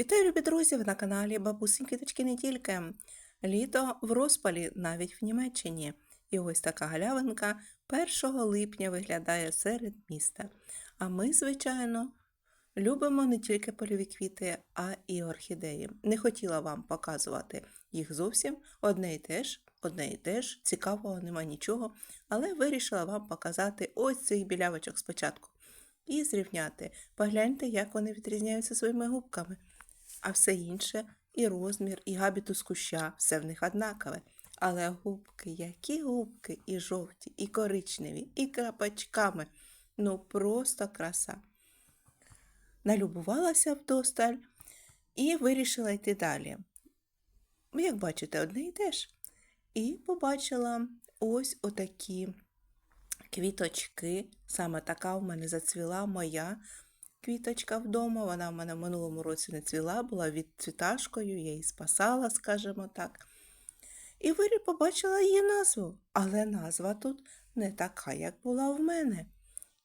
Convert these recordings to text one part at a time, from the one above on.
Вітаю, любі друзі! Ви на каналі Бабусин Квіточки не тільки. Літо в розпалі навіть в Німеччині. І ось така галявинка 1 липня виглядає серед міста. А ми, звичайно, любимо не тільки польові квіти, а і орхідеї. Не хотіла вам показувати їх зовсім. Одне і те ж, одне і те ж, цікавого нема нічого, але вирішила вам показати ось цих білявочок спочатку. І зрівняти. Погляньте, як вони відрізняються своїми губками. А все інше, і розмір, і габітус куща, все в них однакове. Але губки, які губки, і жовті, і коричневі, і крапачками. Ну просто краса. Налюбувалася вдосталь і вирішила йти далі. Як бачите, одне і те ж. І побачила ось отакі квіточки. Саме така в мене зацвіла моя квіточка вдома. Вона в мене в минулому році не цвіла, була відцвіташкою, я її спасала, скажімо так. І Вирі побачила її назву, але назва тут не така, як була в мене.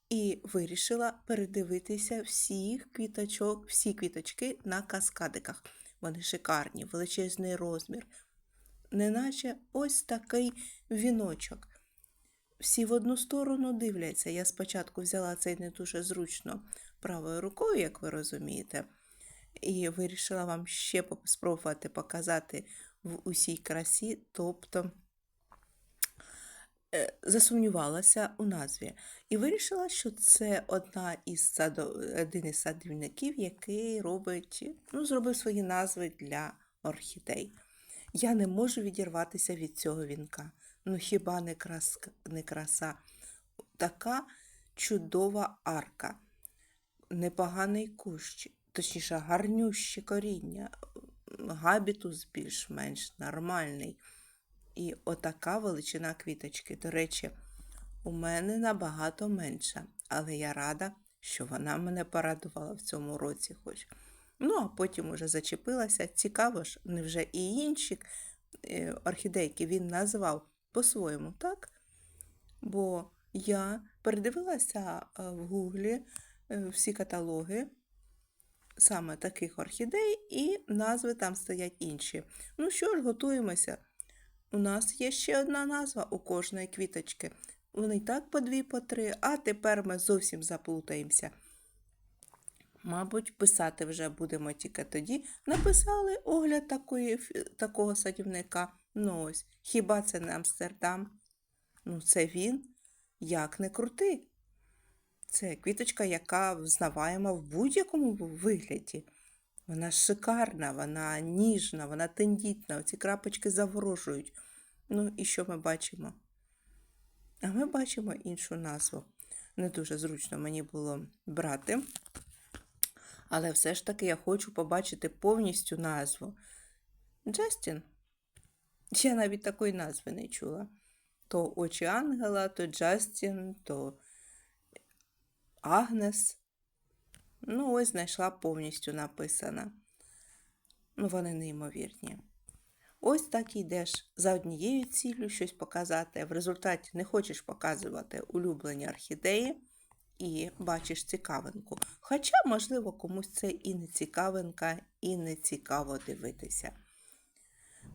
І вирішила передивитися всіх квіточок, всі квіточки на каскадиках. Вони шикарні, величезний розмір. Неначе ось такий віночок. Всі в одну сторону дивляться. Я спочатку взяла цей не дуже зручно правою рукою, як ви розумієте, і вирішила вам ще спробувати показати в усій красі, тобто е, засумнівалася у назві. І вирішила, що це одна із садо... один із садівників, який робить, ну, зробив свої назви для орхідей. Я не можу відірватися від цього вінка. Ну хіба не, крас... не краса? Така чудова арка, непоганий кущ, точніше, гарнюще коріння, габітус більш-менш нормальний. І отака величина квіточки. До речі, у мене набагато менша, але я рада, що вона мене порадувала в цьому році хоч. Ну, а потім уже зачепилася. Цікаво ж, невже і інші е, орхідейки він назвав по-своєму, так? Бо я передивилася в Гуглі е, всі каталоги саме таких орхідей, і назви там стоять інші. Ну що ж, готуємося. У нас є ще одна назва у кожної квіточки. Вони і так по дві, по три, а тепер ми зовсім заплутаємося. Мабуть, писати вже будемо тільки тоді. Написали огляд такої, такого садівника. Ну ось, хіба це не Амстердам? Ну, це він, як не крути. Це квіточка, яка взнаваємо в будь-якому вигляді. Вона шикарна, вона ніжна, вона тендітна, оці крапочки заворожують. Ну, і що ми бачимо? А ми бачимо іншу назву. Не дуже зручно мені було брати. Але все ж таки я хочу побачити повністю назву. Джастін. Я навіть такої назви не чула. То очі Ангела, то Джастін, то Агнес. Ну, ось знайшла повністю написана. Ну, вони неймовірні. Ось так йдеш за однією ціллю щось показати, в результаті не хочеш показувати улюблені орхідеї і бачиш цікавинку. Хоча, можливо, комусь це і не цікавинка, і не цікаво дивитися.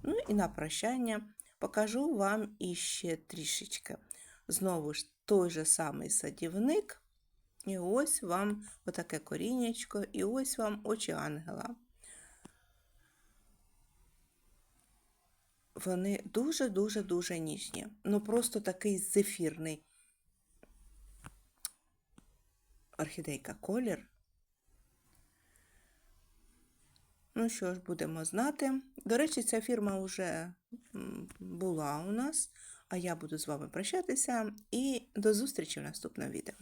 Ну і на прощання покажу вам іще трішечки. Знову ж той же самий садівник. І ось вам отаке корінечко, і ось вам очі ангела. Вони дуже-дуже-дуже ніжні. Ну, просто такий зефірний орхідейка колір. Ну що ж, будемо знати. До речі, ця фірма вже була у нас, а я буду з вами прощатися і до зустрічі в наступному відео.